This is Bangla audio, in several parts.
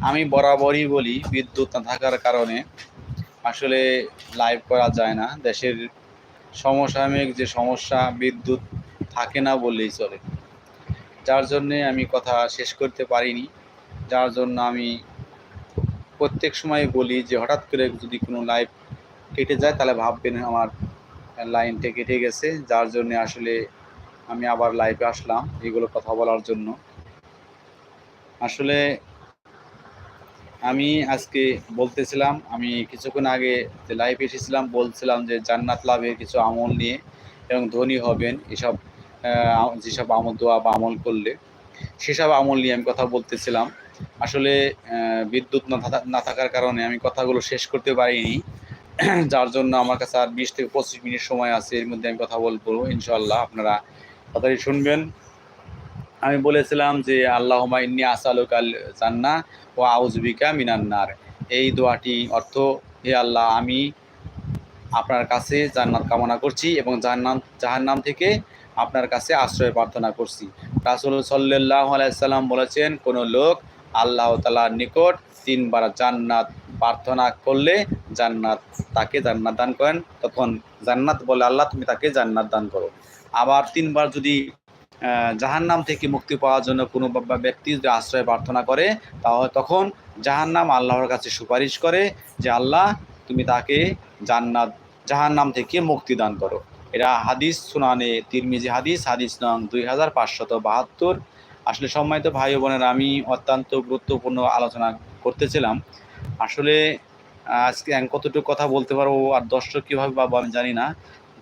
আমি বরাবরই বলি, বিদ্যুৎ না থাকার কারণে আসলে লাইভ করা যায় না। দেশের সমসাময়িক যে সমস্যা, বিদ্যুৎ থাকে না বললেই চলে। যার জন্যে আমি কথা শেষ করতে পারিনি। যার জন্য আমি প্রত্যেক সময় বলি যে, হঠাৎ করে যদি কোনো লাইভ কেটে যায়, তাহলে ভাববেন আমার লাইনটা কেটে গেছে। যার জন্যে আসলে আমি আবার লাইভে আসলাম, এগুলো কথা বলার জন্য। আসলে আমি আজকে বলতেছিলাম, আমি কিছুক্ষণ আগে যে লাইভে এসেছিলাম, বলছিলাম যে জান্নাত লাভের কিছু আমল নিয়ে এবং ধনী হবেন, এসব যেসব আমল দোয়া বা আমল করলে সেসব আমল নিয়ে আমি কথা বলতেছিলাম। আসলে বিদ্যুৎ না থাকা- না থাকার কারণে আমি কথাগুলো শেষ করতে পারিনি। যার জন্য আমার কাছে আর বিশ থেকে পঁচিশ মিনিট সময় আছে, এর মধ্যে আমি কথা বলব ইনশাল্লাহ আপনারা তাড়াতাড়ি শুনবেন। আমি বলেছিলাম যে আল্লাহ ইন্নি আসালুকাল জান্না ও আউজবিকা মিনান্নার এই দোয়াটি অর্থ, হে আল্লাহ, আমি আপনার কাছে জান্নাত কামনা করছি এবং জাহান্নাম জাহান্নাম থেকে আপনার কাছে আশ্রয় প্রার্থনা করছি। রাসুল সাল্লাহ আলাইসাল্লাম বলেছেন, কোনো লোক আল্লাহ তালার নিকট তিনবার জান্নাত প্রার্থনা করলে জান্নাত, তাকে জান্নাত দান করেন। তখন জান্নাত বলে, আল্লাহ, তুমি তাকে জান্নাত দান করো। আবার তিনবার যদি জাহান্নাম থেকে মুক্তি পাওয়ার জন্য কোনো ব্যক্তি যদি আশ্রয় প্রার্থনা করে, তাহলে তখন জাহান্নাম আল্লাহর কাছে সুপারিশ করে যে, আল্লাহ, তুমি তাকে জান্নাত, জাহান্নাম থেকে মুক্তি দান করো। এটা হাদিস সুনানে তিরমিজি হাদিস হাদিস নং দুই হাজার পাঁচশত বাহাত্তর। আসলে সম্মানিত ভাই বোনেরা, আমি অত্যন্ত গুরুত্বপূর্ণ আলোচনা করতেছিলাম। আসলে আজকে কতটুকু কথা বলতে পারব আর দর্শক কীভাবে পাবো আমি জানি না।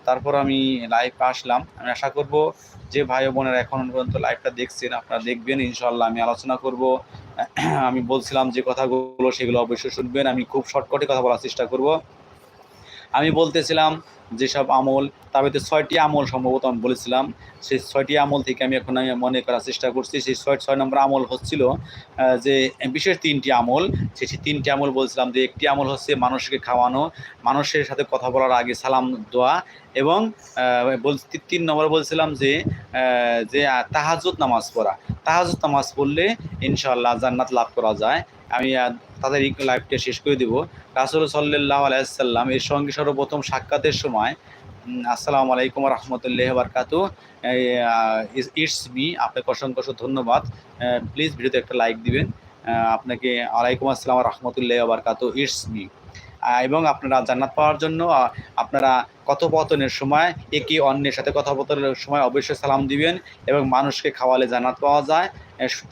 তারপর আমি লাইভ আসলাম। আমি আশা করব যে ভাই বোনের এখন পর্যন্ত লাইভটা দেখছেন, আপনারা দেখবেন ইনশাল্লাহ আমি আলোচনা করব। আমি বলছিলাম যে কথাগুলো, সেগুলো অবশ্যই শুনবেন। আমি খুব শর্টকাটে কথা বলার চেষ্টা করব। আমি বলতেছিলাম যেসব আমল, তার ভিতরে ছয়টি আমল সম্ভবত আমি বলেছিলাম। সেই ছয়টি আমল থেকে আমি এখন আমি মনে করার চেষ্টা করছি, সেই ছয় ছয় নম্বর আমল হচ্ছিল যে বিশেষ তিনটি আমল। সেই তিনটি আমল বলছিলাম যে একটি আমল হচ্ছে মানুষকে খাওয়ানো, মানুষের সাথে কথা বলার আগে সালাম দোয়া এবং তিন নম্বরে বলছিলাম যে যে তাহাজুদ নামাজ পড়া। তাহাজুদ নামাজ পড়লে ইনশাআল্লাহ জান্নাত লাভ করা যায়। আমি তাদের এই লাইভটা শেষ করে দিব। রাসুল সাল্লাহ আলাইসাল্লাম এর সঙ্গে সর্বপ্রথম সাক্ষাতের সময় আসসালামু আলাইকুম রহমতুল্লাহ বারকাতু ইটস মি, আপনাকে অসংখ্য অসংখ্য ধন্যবাদ। প্লিজ ভিডিওতে একটা লাইক দিবেন। আপনাকে আলাইকুম আসসালাম রহমতুল্লাহ বারকাতু ইটস মি। এবং আপনারা জান্নাত পাওয়ার জন্য আপনারা কথোপকথনের সময়, একে অন্যের সাথে কথোপতনের সময় অবশ্যই সালাম দিবেন এবং মানুষকে খাওয়ালে জান্নাত পাওয়া যায়।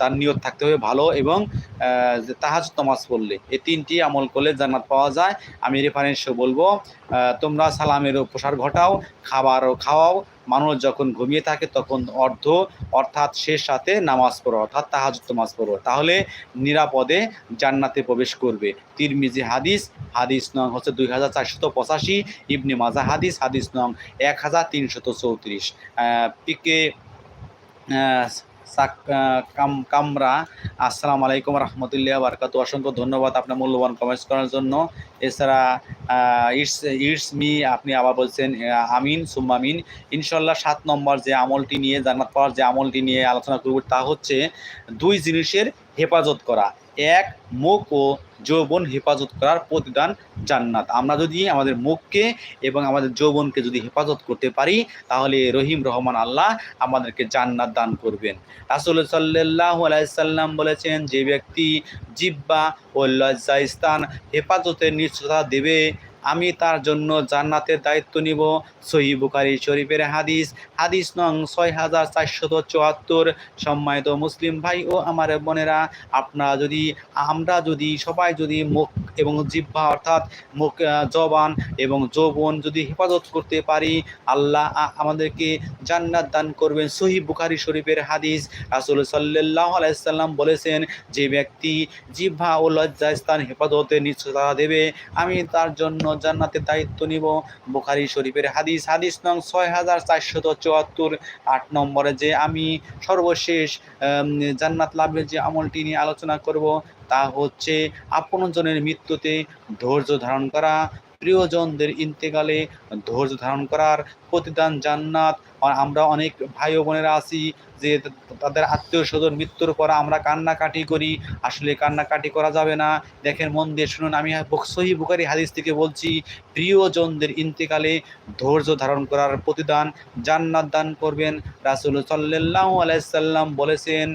তার নিয়ত থাকতে হবে ভালো এবং তাহাজ তমাজ পড়লে, এই তিনটি আমল করলে জান্নাত পাওয়া যায়। আমি রেফারেন্সে বলব তোমরা সালামের প্রসার ঘটাও, খাবারও খাওয়াও মানুষ যখন ঘুমিয়ে থাকে তখন অর্ধ, অর্থাৎ শেষ সাথে নামাজ পড়ো, অর্থাৎ তাহাজ নামাজ পড়ো। তাহলে নিরাপদে জান্নাতে প্রবেশ করবে। তিরমিজি হাদিস হাদিস নং হচ্ছে দুই হাজার চারশত পঁচাশি, ইবনি মাজা হাদিস হাদিস নং এক হাজার তিনশত চৌত্রিশ। পিকে কাম, কামরা। আসসালামু আলাইকুম রহমতুল্লাহ বারকাত অসংখ্য ধন্যবাদ আপনার মূল্যবান কমেন্টস করার জন্য। এছাড়া ইটস ইটস মি, আপনি আবার বলছেন আমিন সুম্মামিন ইনশাল্লাহ সাত নম্বর যে আমলটি নিয়ে, জান্নাত পাওয়ার যে আমলটি নিয়ে আলোচনা করব তা হচ্ছে দুই জিনিসের হেফাজত করা। এক, মুখ ও যৌবন হেফাজত করার প্রতিদান জান্নাত। আমরা যদি আমাদের মুখকে এবং আমাদের যৌবনকে যদি হেফাজত করতে পারি, তাহলে রহিম রহমান আল্লাহ আমাদেরকে জান্নাত দান করবেন। রাসুল সাল্লাহ আলাইসাল্লাম বলেছেন, যে ব্যক্তি জিব্বা ও লজ্জা স্থান হেফাজতের নিশ্চয়তা দেবে আমি তার জন্য জান্নাতের দায়িত্ব নিব। সহি বুকারি শরীফের হাদিস। হাদিস নং ছয় হাজার চারশত চুয়াত্তর। সম্মানিত মুসলিম ভাই ও আমার বোনেরা, আপনারা যদি, আমরা যদি, সবাই যদি মুখ এবং জিহ্বা অর্থাৎ মুখ জবান এবং যৌবন যদি হেফাজত করতে পারি, আল্লাহ আমাদেরকে জান্নাত দান করবেন। সহি বুখারি শরীফের হাদিস রাসুল সাল্লাহ আলাইসাল্লাম বলেছেন, যে ব্যক্তি জিহ্বা ও লজ্জাস্থান হেফাজতে নিশ্চয়তা দেবে, আমি তার জন্য জান্নাতের দায়িত্ব নিব। বুখারি শরীফের হাদিস হাদিস নং ছয় হাজার চারশত চুয়াত্তর, আট নম্বরে যে আমি সর্বশেষ জান্নাত লাভের যে আমলটি নিয়ে আলোচনা করব তা হচ্ছে আপনজনের মৃত্যুতে ধৈর্য ধারণ করা, প্রিয়জনদের ইন্তেকালে ধৈর্য ধারণ করার প্রতিদান জান্নাত। আমরা অনেক ভাই বোনেরা আছি যে তাদের আত্মীয় স্বজন মৃত্যুর পর আমরা কান্নাকাটি করি। আসলে কান্নাকাটি করা যাবে না। দেখেন মন দিয়ে শুনুন, আমি সহি বুকারি হাদিস থেকে বলছি, প্রিয়জনদের ইন্তেকালে ধৈর্য ধারণ করার প্রতিদান জান্নাত দান করবেন। রাসুল সাল্লাহ আলাইসাল্লাম বলেছেন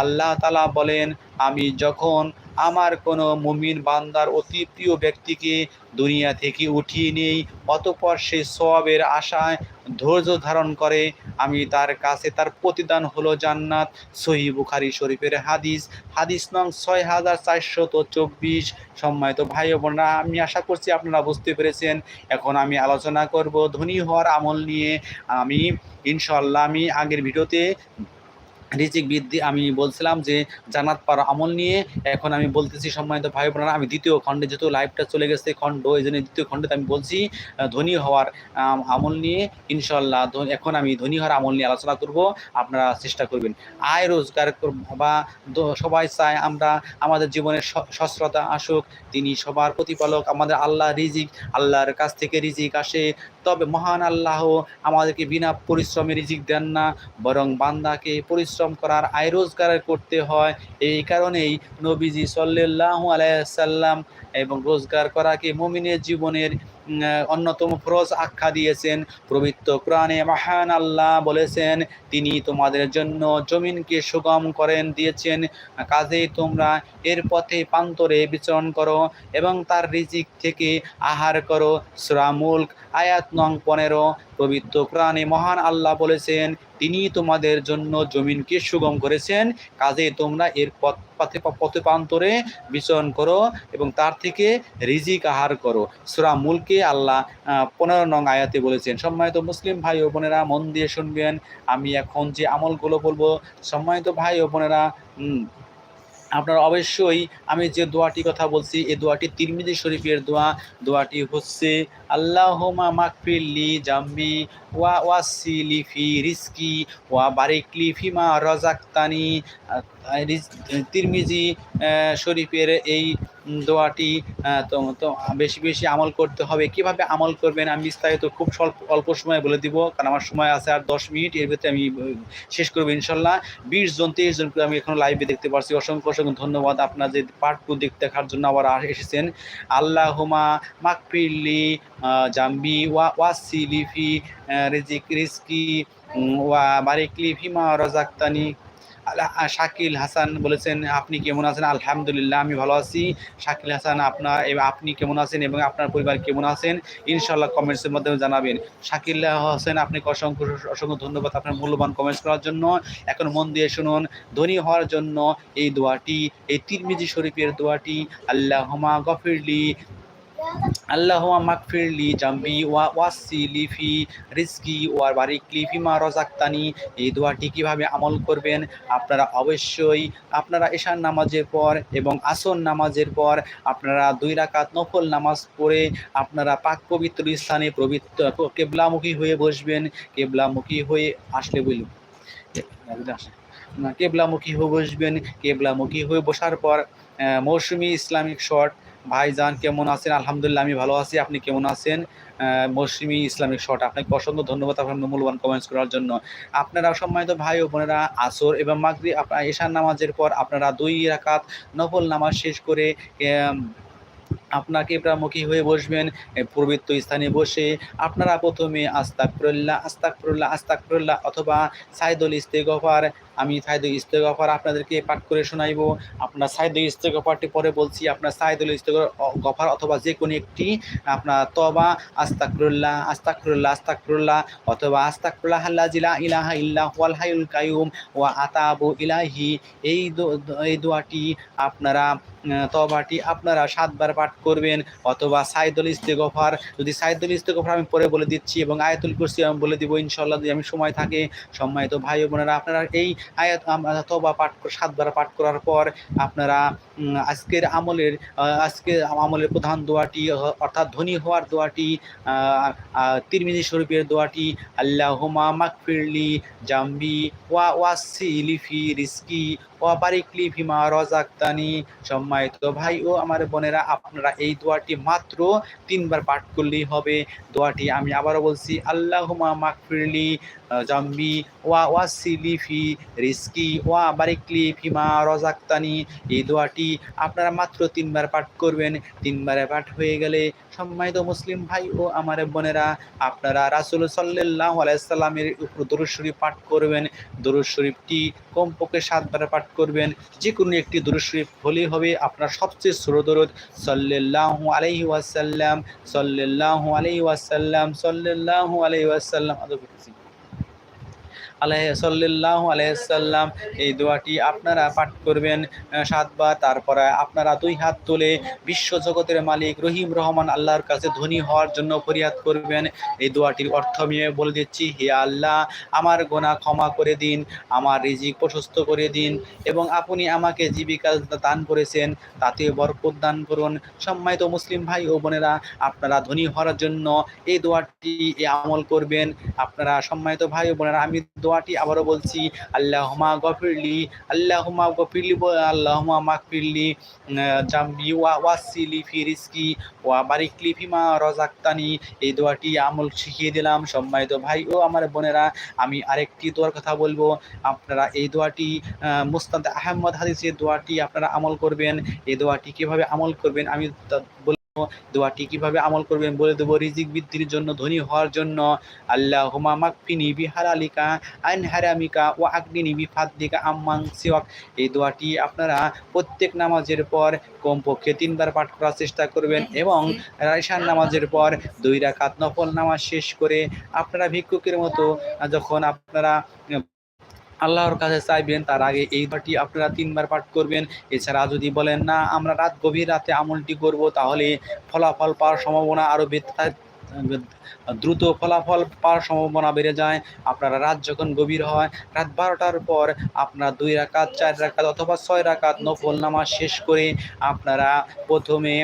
আল্লাহ তালা বলেন, আমি যখন আমার কোনো মুমিন বান্দার অতি প্রিয় ব্যক্তিকে দুনিয়া থেকে উঠিয়ে নেই, অতপর সে সবের আশায় ধৈর্য ধারণ করে, আমি তার কাছে তার প্রতিদান হলো জান্নাত। সহি বুখারি শরীফের হাদিস হাদিস নং ছয় হাজার চারশত চব্বিশ। সম্মানিত ভাই বোনরা, আমি আশা করছি আপনারা বুঝতে পেরেছেন। এখন আমি আলোচনা করব ধনী হওয়ার আমল নিয়ে। আমি ইনশাল্লাহ আমি আগের ভিডিওতে রিজিক বৃদ্ধি আমি বলছিলাম যে জানাত পাওয়ার আমল নিয়ে এখন আমি বলতেছি সম্মানিত ভাই বোনেরা আমি দ্বিতীয় খণ্ডে যেহেতু লাইভটা চলে গেছে, খণ্ড, এই জন্য দ্বিতীয় খণ্ডে আমি বলছি ধনী হওয়ার আমল নিয়ে ইনশাল্লাহ এখন আমি ধনী হওয়ার আমল নিয়ে আলোচনা করব, আপনারা চেষ্টা করবেন। আয় রোজগার বা সবাই চায় আমরা আমাদের জীবনের সস্রতা আসুক, তিনি সবার প্রতিপালক, আমাদের আল্লাহ রিজিক, আল্লাহর কাছ থেকে রিজিক আসে তবে মহান আল্লাহ আমাদেরকে বিনা পরিশ্রমে রিজিক দেন না, বরং বান্দাকে পরিশ্রম করার আয় রোজগার করতে হয়। এই কারণেই নবীজি সাল্লাহ আলাইসাল্লাম এবং রোজগার করাকে মমিনের জীবনের অন্যতম ফরজ আখ্যা দিয়েছেন, পবিত্র কোরআনে মাহান আল্লাহ বলেছেন, তিনি তোমাদের জন্য জমিনকে সুগম করেন, দিয়েছেন কাজেই তোমরা এর পথে প্রান্তরে বিচরণ করো এবং তার রিজিক থেকে আহার করো। সূরা আয়াত নং পনেরো পবিত্র কোরআনে মহান আল্লাহ বলেছেন, তিনি তোমাদের জন্য জমিনকে সুগম করেছেন। কাজে তোমরা এর পথ পথে পথে প্রান্তরে বিচরণ করো এবং তার থেকে রিজিক আহার করো। সূরা মুলকে আল্লাহ পনেরো নং আয়াতে বলেছেন, সম্মানিত মুসলিম ভাই ও বোনেরা, মন দিয়ে শুনবেন, আমি এখন যে আমলগুলো বলব, সম্মানিত ভাই ও বোনেরা আপনারা অবশ্যই আমি যে দোয়াটি কথা বলছি, এই দোয়াটি তিরমিজি শরীফের দোয়া। দোয়াটি হচ্ছে আল্লাহুমা মাকফিরলি জাম্বি ওয়া ওয়াসিলি ফি রিস্কি ওয়া বারিকলি ফিমা রাজাক্তানি তিরমিজি শরীফের এই দোয়াটি তো তো বেশি বেশি আমল করতে হবে। কীভাবে আমল করবেন আমি বিস্তারিত খুব স্বল্প অল্প সময় বলে দিব কারণ আমার সময় আছে আর দশ মিনিট এর ভিতরে আমি শেষ করব ইনশাল্লাহ বিশ জন তেইশ জনকে আমি এখন লাইভে দেখতে পারছি। অসংখ্য অসংখ্য ধন্যবাদ আপনার যে পার্ট টু দেখ দেখার জন্য আবার এসেছেন। আল্লাহ হুমা মাকফিরলি আহ, জাম্বি ওয়া ওয়াসিলি ফি আহ, রিজিক রিস্কি ওয়া বারিকলি ফিমা রাজাক্তানি। শাকিল হাসান বলেছেন আপনি কেমন আছেন? আলহামদুলিল্লাহ আমি ভালো আছি। শাকিল হাসান আপনার আপনি কেমন আছেন এবং আপনার পরিবার কেমন আছেন? ইনশাল্লাহ কমেন্টসের মাধ্যমে জানাবেন। শাকিল হোসেন আপনাকে অসংখ্য অসংখ্য ধন্যবাদ আপনার মূল্যবান কমেন্টস করার জন্য। এখন মন দিয়ে শুনুন ধনী হওয়ার জন্য এই দোয়াটি এই তিরমিজি শরীফের দোয়াটি আল্লাহমা গফিরলি আল্লাহুমা মাগফিরলি জাম্বি ওয়া ওয়াসিলি ফি রিজকি ওয়া বারিকলি ফিমা রাযাকতানি। এই দোয়াটি কীভাবে আমল করবেন? আপনারা অবশ্যই আপনারা ঈশান নামাজের পর এবং আসর নামাজের পর আপনারা দুই রাকাত নফল নামাজ পড়ে আপনারা পাক পবিত্র স্থানে পবিত্র কেবলামুখী হয়ে বসবেন। কেবলামুখী হয়ে আসলে বলুন। কেবলামুখী হয়ে বসবেন। কেবলামুখী হয়ে বসার পর মৌসুমী ইসলামিক শর্ট ভাইজান কেমন আছেন? আলহামদুলিল্লাহ, আমি ভালো আছি। আপনি কেমন আছেন? Mousumi Islamic shot. আপনাকে অসংখ্য ধন্যবাদ আপনার মূল্যবান কমেন্টস করার জন্য। আপনারা সম্মানিত ভাই ও বোনেরা, আসর এবং মাগরি আপনার ঈশান নামাজের পর আপনারা দুই রাকাত নফল নামাজ শেষ করে আপনাকে প্রামুখী হয়ে বসবেন পবিত্র স্থানে বসে আপনারা প্রথমে আস্তাকফিরুল্লাহ আস্তাকফিরুল্লাহ আস্তাকফিরুল্লাহ অথবা সাইদুল ইস্তেগফার আমি সাইদুল ইস্তেগফার আপনাদেরকে পাঠ করে শোনাইব। আপনার সাইদুল ইস্তেগফারটি পরে বলছি, আপনার সাইদুল ইস্তেগফার অথবা যে কোনো একটি, আপনার তবা আস্তাকরুল্লাহ আস্তাকরুল্লাহ আস্তাকরুল্লাহ অথবা আস্তাকফিরুল্লাহ আল্লাহ লা ইলাহা ইল্লা হুয়াল হাইয়ুল কাইয়ুম ওয়া আতাবু ইলাইহি। এই এই দোয়াটি আপনারা তবাটি আপনারা সাতবার পাঠ করবেন অথবা সাইদুল ইস্তেগফার। যদি সাইদুল ইস্তেগফার আমি পরে বলে দিচ্ছি এবং আয়াতুল কুরসি আমি বলে দিব ইনশাল্লাহ যদি আমি সময় থাকে, সম্মানিত ভাই বোনেরা, আপনারা এই আয়াত তবা পাঠ সাতবার পাঠ করার পর আপনারা আজকের আমলের আজকের আমলের প্রধান দোয়াটি অর্থাৎ ধনী হওয়ার দোয়াটি তিরমিজি স্বরূপের দোয়াটি আল্লাহ হোমা মাকফিরলি জাম্বি ওয়া ওয়াসি লিফি রিস্কি ওয়া বারিকলি ফিমা রজাক্তানি সম্মানিত ভাই ও আমার বোনেরা, আপনারা এই দোয়াটি মাত্র তিনবার পাঠ করলেই হবে। দোয়াটি আমি আবারও বলছি আল্লাহুমা মাকফিরলি জাম্বি ওয়া ওয়াসিলি ফি রিস্কি ওয়া বারিকলি ফিমা রজাক্তানি এই দোয়াটি আপনারা মাত্র তিনবার পাঠ করবেন। তিনবারে পাঠ হয়ে গেলে সম্মানিত মুসলিম ভাই ও আমার বোনেরা, আপনারা রাসুল সাল্লাহ আলাইসাল্লামের উপর দরুদ শরীফ পাঠ করবেন। দরুদ শরীফটি কমপক্ষে সাতবার পাঠ করবেন। যে কোনো একটি দুরুশরীফ হলে হবে আপনার সবচেয়ে সুর দরুদ। সাল্লাহ আলাইহি ওয়াসাল্লাম সাল্লাহ আলহি ওয়াসাল্লাম সাল্লাহ আলহি ওয়াসাল্লাম। আদব আলাইহি সাল্লাহ আলাইসাল্লাম এই দোয়াটি আপনারা পাঠ করবেন সাতবার। তারপরে আপনারা দুই হাত তুলে বিশ্ব জগতের মালিক রহিম রহমান আল্লাহর কাছে ধনী হওয়ার জন্য ফরিয়াদ করবেন। এই দোয়াটির অর্থ আমি বলে দিচ্ছি, হে আল্লাহ, আমার গোনা ক্ষমা করে দিন, আমার রিজিক প্রশস্ত করে দিন এবং আপনি আমাকে জীবিকা দান করেছেন, তাতে বরকত দান করুন। সম্মানিত মুসলিম ভাই ও বোনেরা, আপনারা ধনী হওয়ার জন্য এই দোয়াটি আমল করবেন। আপনারা সম্মানিত ভাই ও বোনেরা, আমি দোয়াটি আবারও বলছি আল্লাহমা গফিরলি আল্লাহমা গফিরলি আল্লাহমা মাকফিরলি জাম্বি, ওয়া ওয়াসিলি ফি রিস্কি ওয়া বারিকলি ফিমা রজাক্তানি এই দোয়াটি আমল শিখিয়ে দিলাম সম্মানিত ভাই ও আমার বোনেরা। আমি আরেকটি দোয়ার কথা বলব। আপনারা এই দোয়াটি মুস্তাদ আহমদ হাদিসের দোয়াটি আপনারা আমল করবেন। এই দোয়াটি কীভাবে আমল করবেন আমি দোয়াটি কীভাবে আমল করবেন, বলে দেবো, রিজিক বৃদ্ধির জন্য, ধনী হওয়ার জন্য। আল্লাহ হুমা মাকফিনি বিহারালিকা আইন হারামিকা ও আগ্নিনি বিফাদ্দিকা আম্মাং সিওয়াক। এই দোয়াটি আপনারা প্রত্যেক নামাজের পর কমপক্ষে তিনবার পাঠ করার চেষ্টা করবেন এবং ঈশান নামাজের পর দুই রাকাত নফল নামাজ শেষ করে আপনারা ভিক্ষুকের মতো, যখন আপনারা আল্লাহর কাছে চাইবেন, তার আগে এই দোয়াটি আপনারা তিনবার পাঠ করবেন। এছাড়া যদি বলেন, না, আমরা রাত গভীর রাতে আমলটি করব, তাহলে ফলাফল পাওয়ার সম্ভাবনা আরও দ্রুত ফলাফল পাওয়ার সম্ভাবনা বেড়ে যায়, আপনারা রাত যখন গভীর হয়, রাত বারোটার পর আপনার দুই রাকাত, চার রাকাত অথবা ছয় রাকাত নফল নামাজ শেষ করে আপনারা প্রথমে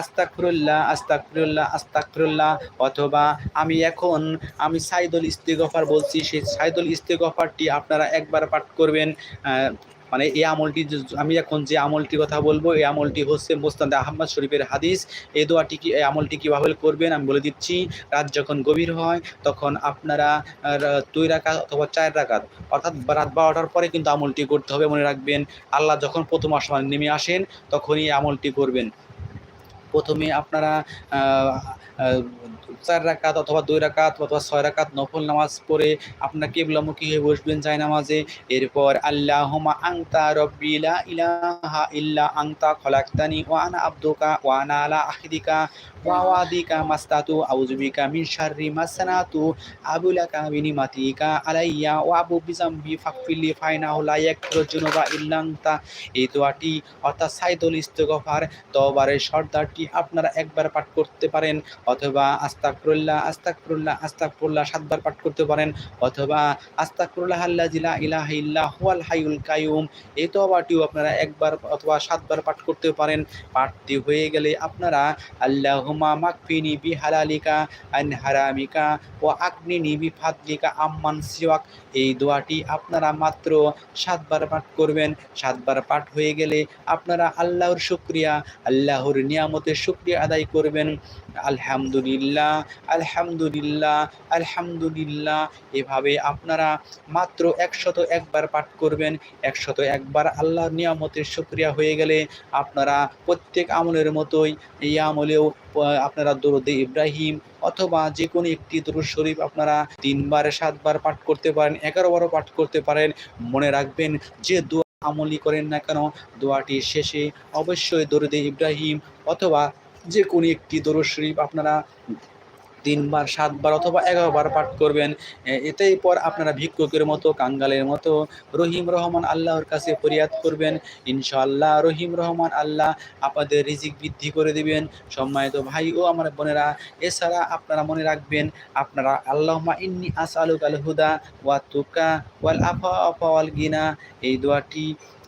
আস্তাকফিরুল্লাহ আস্তাকফিরুল্লাহ আস্তাকফিরুল্লাহ অথবা আমি এখন, আমি সাইদুল ইস্তেগফার বলছি, সেই সাইদুল ইস্তেগফারটি আপনারা একবার পাঠ করবেন মানে এই আমলটি আমি এখন যে আমলটির কথা বলব, এই আমলটি হচ্ছে মোস্তাদ আহমদ শরীফের হাদিস। এই দোয়াটি কি এই আমলটি কীভাবে করবেন আমি বলে দিচ্ছি, রাত যখন গভীর হয়, তখন আপনারা দুই রাকাত অথবা চার রাকাত, অর্থাৎ রাত বারোটার পরে কিন্তু আমলটি করতে হবে মনে রাখবেন। আল্লাহ যখন প্রথম আসমান নেমে আসেন, তখনই আমলটি করবেন। প্রথমে আপনারা চার রাকাত অথবা দুই রাকাত অথবা ছয় রাকাত নফল নামাজ পড়ে আপনারা কেবলামুখী হয়ে বসবেন চাই নামাজে। এরপর আল্লাহুমা আংতা রব্বি লা ইলাহা ইল্লা আংতা খলাকতানি ওয়া আনা আবদুকা ওয়া আনা আলা আহদিকা ওয়া ওয়াদিকা মাস্তাতু। আউযুবিকা মিন শাররি মা সানাতু। আবুলাকা বিনিমাতিকা আলাইয়া ওয়া আবু বিজাম্বি ফাকফিলি ফাইনাহু লা ইয়াকফিরু যুনুবা ইল্লা আনতা। এই দোয়াটি অর্থাৎ সাইদুল ইস্তেগফার তওবারের সর্দারটি আপনারা একবার পাঠ করতে পারেন। অথবা আস্তাকফিরুল্লাহ আস্তাকফিরুল্লাহ আস্তাকফিরুল্লাহ সাতবার পাঠ করতে পারেন, অথবা আস্তাকফিরুল্লাহ আল্লাযী লা ইলাহা ইল্লা হুয়াল হাইয়ুল কাইয়ুম এই তওবাটিও আপনারা একবার অথবা সাতবার পাঠ করতে পারেন। পাঠটি হয়ে গেলে আপনারা আল্লাহুমা মাকফিনি বিহালালিকা, আন হারামিকা ও ওয়া আকনিনি বিফাদলিকা, আম্মান সিওয়াক, এই দোয়াটি আপনারা মাত্র সাতবার পাঠ করবেন। সাতবার পাঠ হয়ে গেলে আপনারা আল্লাহর শুক্রিয়া, আল্লাহর নিয়ামতের শুক্রিয়া আদায় করবেন। আলহামদুলিল্লাহ আলহামদুলিল্লাহ আলহামদুলিল্লাহ। এভাবে আপনারা মাত্র একশত একবার পাঠ করবেন, একশত একবার আল্লাহর নিয়ামতের শুক্রিয়া হয়ে গেলে আপনারা প্রত্যেক আমলের মতোই এই আমলেও আপনারা দরুদে ইব্রাহিম অথবা যে কোনো একটি দরুদ শরীফ আপনারা তিনবার, সাতবার পাঠ করতে পারেন এগারো বারো পাঠ করতে পারেন। মনে রাখবেন যে দোয়া আমলি করেন না কেন দোয়াটির শেষে অবশ্যই দরুদে ইব্রাহিম অথবা যে কোনো একটি দরুদ শরীফ আপনারা তিনবার, সাতবার অথবা এগারো বার পাঠ করবেন এতেই পর আপনারা ভিক্ষুকের মতো, কাঙ্গালের মতো রহিম রহমান আল্লাহর কাছে ফরিয়াদ করবেন। ইনশাআল্লাহ রহিম রহমান আল্লাহ আপনাদের রিজিক বৃদ্ধি করে দিবেন। সম্মানিত ভাই ও আমার বোনেরা, এছাড়া আপনারা মনে রাখবেন, আপনারা আল্লাহমা ইন্নি আসআলুক আল হুদা ওয়া তুকা ওয়াল আফা আফা ওয়াল গিনা। এই দোয়াটি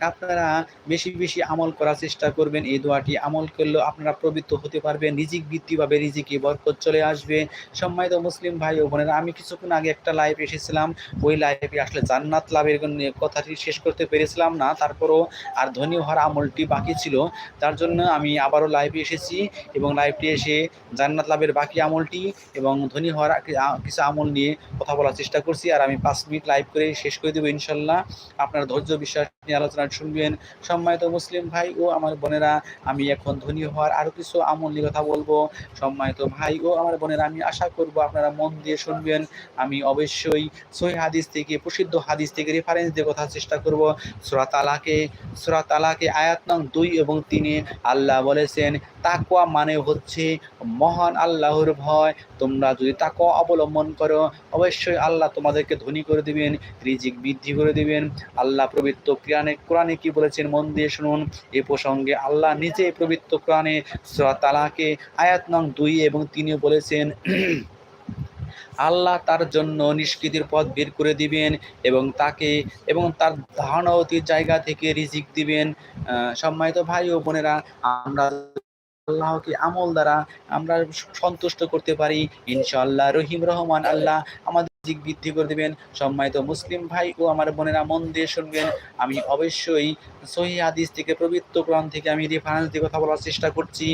আপনারা বেশি বেশি আমল করার চেষ্টা করবেন। এই দোয়াটি আমল করলেও আপনারা প্রবৃত্ত হতে পারবেন। রিজিক বৃদ্ধি পাবে, রিজিকে বরকত চলে আসবে। সম্মানিত মুসলিম ভাই ও বোনেরা, আমি কিছুক্ষণ আগে একটা লাইভ এসেছিলাম। ওই লাইভে আসলে জান্নাত লাভের কথাটি শেষ করতে পেরেছিলাম না। তারপরও আর ধনী হওয়ার আমলটি বাকি ছিল। তার জন্য আমি আবারও লাইভে এসেছি এবং লাইভটি এসে জান্নাত লাভের বাকি আমলটি এবং ধনী হওয়ার কিছু আমল নিয়ে কথা বলার চেষ্টা করছি। আর আমি পাঁচ মিনিট লাইভ করে শেষ করে দেবো ইনশাল্লাহ। আপনার ধৈর্য, বিশ্বাস নিয়ে আলোচনা শুনবেন। সম্মানিত মুসলিম ভাই ও আমার বোনেরা, আমি এখন ধনী হওয়ার আরও কিছু আমল নিয়ে কথা বলব। সম্মানিত ভাই ও আমার বোনেরা, আমি আশা করব আপনারা মন দিয়ে শুনবেন। আমি অবশ্যই সহি হাদিস থেকে, প্রসিদ্ধ হাদিস থেকে রেফারেন্স দিয়ে কথা চেষ্টা করব। সুরা তালাকে সুরা তালাকে আয়াত নং দুই এবং তিনে আল্লাহ বলেছেন, তাকওয়া মানে হচ্ছে মহান আল্লাহর ভয়। তোমরা যদি তাকওয়া অবলম্বন করো, অবশ্যই আল্লাহ তোমাদেরকে ধনী করে দিবেন, রিজিক বৃদ্ধি করে দিবেন। আল্লাহ পবিত্র কোরআনে কোরআনে কি বলেছেন? মন দিয়ে শুনুন। এ প্রসঙ্গে আল্লাহ নিজে পবিত্র কোরআনে তালাকে আয়াত নং দুই এবং তিনিও বলেছেন, আল্লাহ তার জন্য নিষ্কৃতির পথ বের করে দিবেন এবং তাকে এবং তার ধারণাবতীর জায়গা থেকে রিজিক দিবেন। সম্মানিত ভাই ও বোনেরা, আমরা আল্লাহকে আমল দ্বারা আমরা সন্তুষ্ট করতে পারি। ইনশাআল্লাহ রহিম রহমান আল্লাহ আমাদের রিজিক বৃদ্ধি করে দেবেন। সম্মানিত মুসলিম ভাই ও আমার বোনেরা, মন দিয়ে শুনবেন। আমি অবশ্যই সহি হাদিস থেকে, পবিত্র কোরআন থেকে আমি রেফারেন্স দিয়ে কথা বলার চেষ্টা করছি।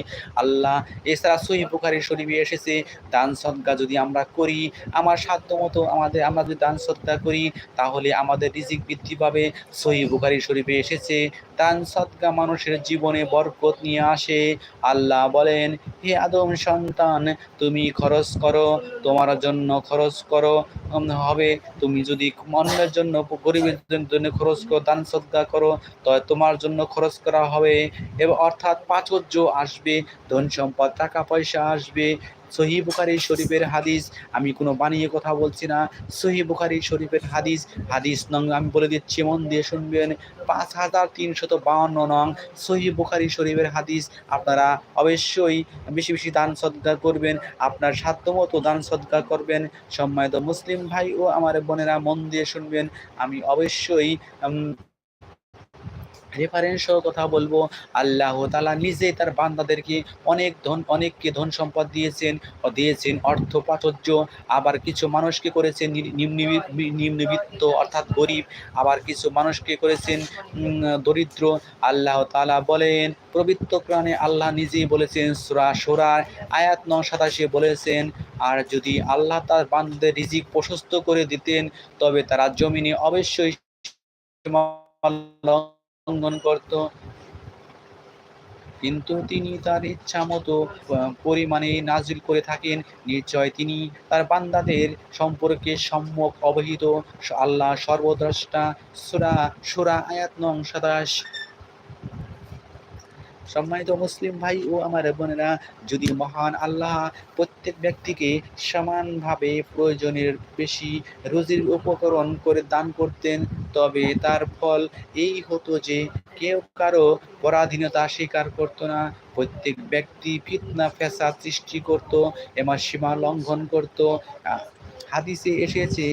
আল্লাহ এছাড়া সহি বুখারি শরীফে এসেছে, দান সদকা যদি আমরা করি, আমার সাধ্য মতো আমাদের, আমরা যদি দান সদকা করি, তাহলে আমাদের রিজিক বৃদ্ধি পাবে। সহি বুখারি শরীফে এসেছে দান সদকা মানুষের জীবনে বরকত নিয়ে আসে। আল্লাহ বলেন, হে আদম সন্তান, তুমি খরচ করো, তোমার জন্য খরচ করো। হবে, তুমি যদি অন্যের জন্য, গরিবের জন্য খরচ করো, দান সদকা করো, তবে তোমার জন্য খরচ করা হবে। এবং, অর্থাৎ প্রাচুর্য আসবে, ধন সম্পদ, টাকা পয়সা আসবে সহি বুখারি শরীফের হাদিস, আমি কোনো বানিয়ে কথা বলছি না। সহি বুখারি শরীফের হাদিস হাদিস নং আমি বলে দিচ্ছি, মন দিয়ে শুনবেন, পাঁচ হাজার তিনশত বাউন্ন নং সহি বুখারি শরীফের হাদিস। আপনারা অবশ্যই বেশি বেশি দান সদকা করবেন, আপনার সাধ্যমতো দান সদকা করবেন। সম্মানিত মুসলিম ভাই ও আমার বোনেরা, মন দিয়ে শুনবেন। আমি অবশ্যই রেফারেন্স সহ কথা বলব। আল্লাহ তালা নিজে তার বান্দাদেরকে অনেক ধন, অনেককে ধন সম্পদ দিয়েছেন দিয়েছেন অর্থ প্রাচুর্য। আবার কিছু মানুষকে করেছেন নিম্নবিত্ত অর্থাৎ গরিব। আবার কিছু মানুষকে করেছেন দরিদ্র। আল্লাহ তালা বলেন, পবিত্র প্রাণে আল্লাহ নিজেই বলেছেন, সুরা সুরার আয়াত নং সাতাশে বলেছেন, আর যদি আল্লাহ তার বান্দাদের রিজিক প্রশস্ত করে দিতেন, তবে তারা জমিনে অবশ্যই লঙ্ঘন করত। কিন্তু তিনি তার ইচ্ছা মতো পরিমাণে নাজিল করে থাকেন। নিশ্চয় তিনি তার বান্দাদের সম্পর্কে সম্যক অবহিত। আল্লাহ সর্বদ্রষ্টা, সুরা সুরা আয়াত নং সাতাশ। সম্মানিত মুসলিম ভাই ও আমার বোনেরা, যদি মহান আল্লাহ প্রত্যেক ব্যক্তিকে সমানভাবে প্রয়োজনের বেশি রুজির উপকরণ করে দান করতেন তবে তার ফল এই হতো যে কেউ কারও পরাধীনতা স্বীকার করতো না। প্রত্যেক ব্যক্তি ফিতনা, ফ্যাসাদ সৃষ্টি করত এমা সীমা লঙ্ঘন করত। হাদিসে এসেছে,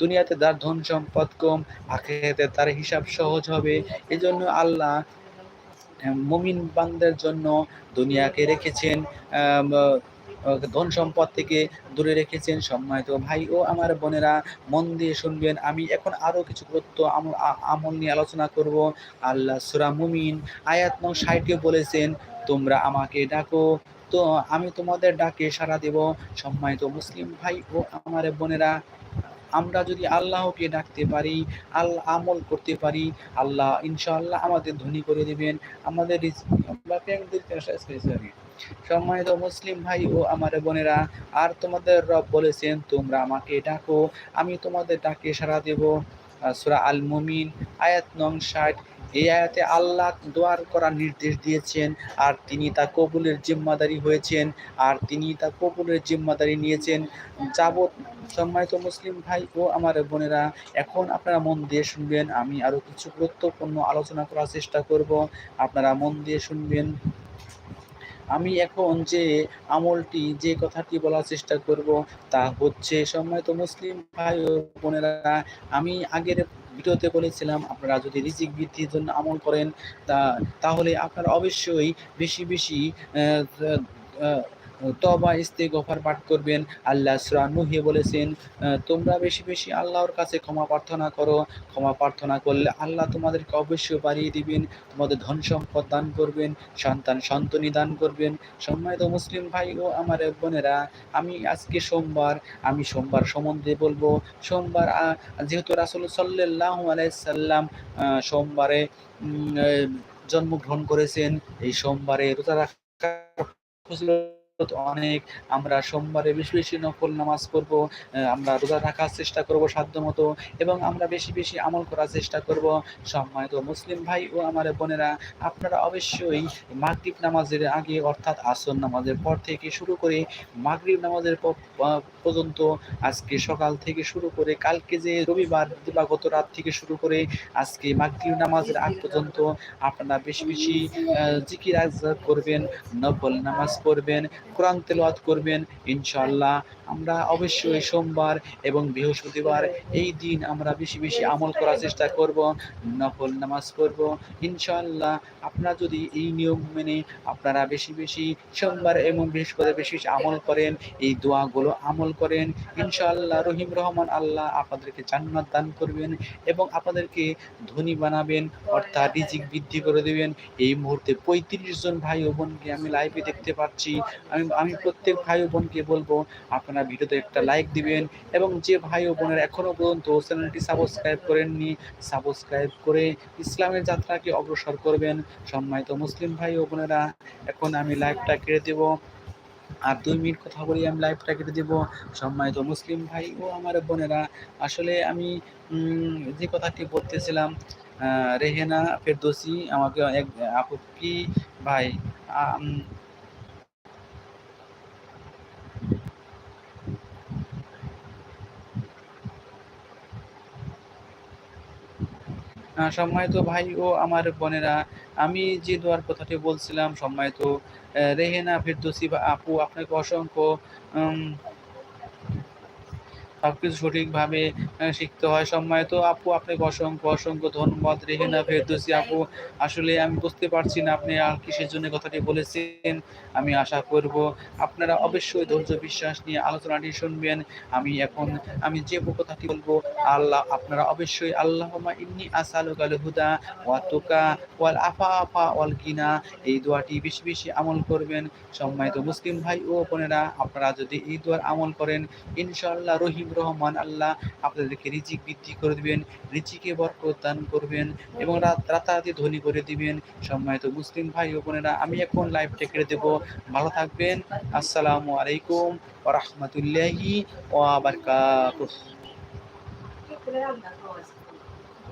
দুনিয়াতে তার ধন সম্পদ কম, আখেরাতে তার হিসাব সহজ হবে। এজন্য আল্লাহ মুমিন বান্দার জন্য দুনিয়াকে রেখেছেন। ধন সম্পদ থেকে দূরে রেখেছেন সম্মানিত ভাই ও আমার বোনেরা, মন দিয়ে শুনবেন। আমি এখন আরও কিছু গুরুত্ব আমল নিয়ে আলোচনা করব। আল্লাহ সুরা মুমিন আয়াত নং ষাটে বলেছেন, তোমরা আমাকে ডাকো। তো আমি তোমাদের ডাকে সাড়া দেব। সম্মানিত মুসলিম ভাই ও আমার বোনেরা, আমরা যদি আল্লাহকে ডাকতে পারি আল্লাহ আমল করতে পারি, আল্লাহ ইনশাআল্লাহ আমাদের ধনী করে দিবেন। আমাদের সম্মানিত মুসলিম ভাই ও আমার বোনেরা, আর তোমাদের রব বলেছেন, তোমরা আমাকে ডাকো, আমি তোমাদের ডাকে সাড়া দেব। সূরা আল মুমিন আয়াত নং ষাট। এই আয়াতে আল্লাহ দোয়ার করার নির্দেশ দিয়েছেন, আর তিনি তা কবুলের জিম্মাদারি হয়েছেন, আর তিনি তা কবুলের জিম্মাদারি নিয়েছেন। যাবৎ সম্মানিত মুসলিম ভাই ও আমার বোনেরা, এখন আপনারা মন দিয়ে শুনবেন, আমি আরও কিছু গুরুত্বপূর্ণ আলোচনা করার চেষ্টা করব। আপনারা মন দিয়ে শুনবেন। আমি এখন যে আমলটি, যে কথাটি বলার চেষ্টা করব তা হচ্ছে সময় তো মুসলিম ভাই ও বোনেরা, আমি আগের ভিডিওতে বলেছিলাম, আপনারা যদি রিজিক বৃদ্ধির জন্য আমল করেন, তা, তাহলে আপনারা অবশ্যই বেশি বেশি আহ, ইস্তে তবা ইস্তেগফার পাঠ করবেন। আল্লাহ সূরা নূহে বলেছেন তোমরা বেশি বেশি আল্লাহর কাছে ক্ষমা প্রার্থনা করো। ক্ষমা প্রার্থনা করলে আল্লাহ তোমাদেরকে অবশ্যই বাড়িয়ে দিবেন তোমাদের ধন সম্পদ দান করবেন সন্তান সন্তনি দান করবেন। সম্মানিত মুসলিম ভাই ও আমার এক বোনেরা আমি আজকে সোমবার আমি সোমবার সম্বন্ধে বলব সোমবার যেহেতু রাসুল সাল্লাহ আলাইসাল্লাম সোমবারে জন্মগ্রহণ করেছেন এই সোমবারে রোজা ফজিলত অনেক আমরা সোমবারে বেশি বেশি নফল নামাজ করব আমরা রোজা রাখার চেষ্টা করব সাধ্য মতো এবং আমরা বেশি বেশি আমল করার চেষ্টা করব। সম্মানিত মুসলিম ভাই ও আমার বোনেরা, আপনারা অবশ্যই মাগরিব নামাজের আগে অর্থাৎ আসর নামাজের পর থেকে শুরু করে মাগরিব নামাজের পর্যন্ত আজকে সকাল থেকে শুরু করে কালকে যে রবিবার দিবাগত রাত থেকে শুরু করে আজকে মাগরিব নামাজের আগ পর্যন্ত আপনারা বেশি বেশি জিকির করবেন, নফল নামাজ পড়বেন কোরআন তেলাওয়াত করবেন ইনশাল্লাহ আমরা অবশ্যই সোমবার এবং বৃহস্পতিবার এই দিন আমরা বেশি বেশি আমল করার চেষ্টা করব, নফল নামাজ পড়ব। ইনশাল্লাহ আপনারা যদি এই নিয়ম মেনে আপনারা বেশি বেশি সোমবার এবং বৃহস্পতিবার বেশি বেশি আমল করেন, এই দোয়াগুলো আমল করেন। ইনশাল্লাহ রহিম রহমান আল্লাহ আপনাদেরকে জান্নাত দান করবেন এবং আপনাদেরকে ধনী বানাবেন, অর্থাৎ রিজিক বৃদ্ধি করে দেবেন। এই মুহূর্তে পঁয়ত্রিশ জন ভাই ও বোনকে আমি লাইভে দেখতে পাচ্ছি। আমি আমি প্রত্যেক ভাই বোনকে বলব, আপনারা ভিডিওতে একটা লাইক দিবেন এবং যে ভাই ও বোনেরা এখনও পর্যন্ত চ্যানেলটি সাবস্ক্রাইব করেননি সাবস্ক্রাইব করে ইসলামের যাত্রাকে অগ্রসর করবেন। সম্মানিত মুসলিম ভাই ও বোনেরা, এখন আমি লাইভটা কেড়ে দেব। আর দুই মিনিট কথা বলি, আমি লাইভটা কেটে দেব। সম্মানিত মুসলিম ভাই ও আমার বোনেরা, আসলে আমি যে কথাটি বলতেছিলাম রেহেনা ফেরদোসি আমাকে এক, আপু কি ভাই সম্মানিত ভাই ও আমার বোনেরা, আমি যে দোয়ার কথাটি বলছিলাম, সম্মানিত রেহেনা ফেরদোসি বা আপু, আপনাকে অসংখ্য উম, সবকিছু সঠিকভাবে শিখতে হয়। সময় তো আপু আপনাকে অসংখ্য অসংখ্য ধন্যবাদ। রেহেনা ফেরদৌসি আপু আসলে আমি বুঝতে পারছি না আপনি আর কিসের জন্য কথাটি বলেছেন আমি আশা করব আপনারা অবশ্যই ধৈর্য বিশ্বাস নিয়ে আলোচনাটি শুনবেন। আমি এখন আমি যে কথাটি বলব আল্লাহ আপনারা অবশ্যই আল্লাহমা ইন্নি আসালুকাল হুদা ওয়া তুকা ওয়াল আফা আফা ওয়াল কিনা এই দোয়াটি বেশি বেশি আমল করবেন। সম্মানিত মুসলিম ভাই ও বোনেরা আপনারা যদি এই দোয়ার আমল করেন ইনশাল্লাহ রহিম রহমান আল্লাহ আপনাদেরকে রিজিক বৃদ্ধি করে দিবেন, রিজিকে বরকত দান করবেন এবং রাত রাতারাতি ধনী করে দিবেন। সম্মানিত মুসলিম ভাই ও বোনেরা, আমি এখন লাইভটা কেটে দেব। ভালো থাকবেন। আসসালামু আলাইকুম ওয়া রাহমাতুল্লাহি ওয়া বারাকাতুহু।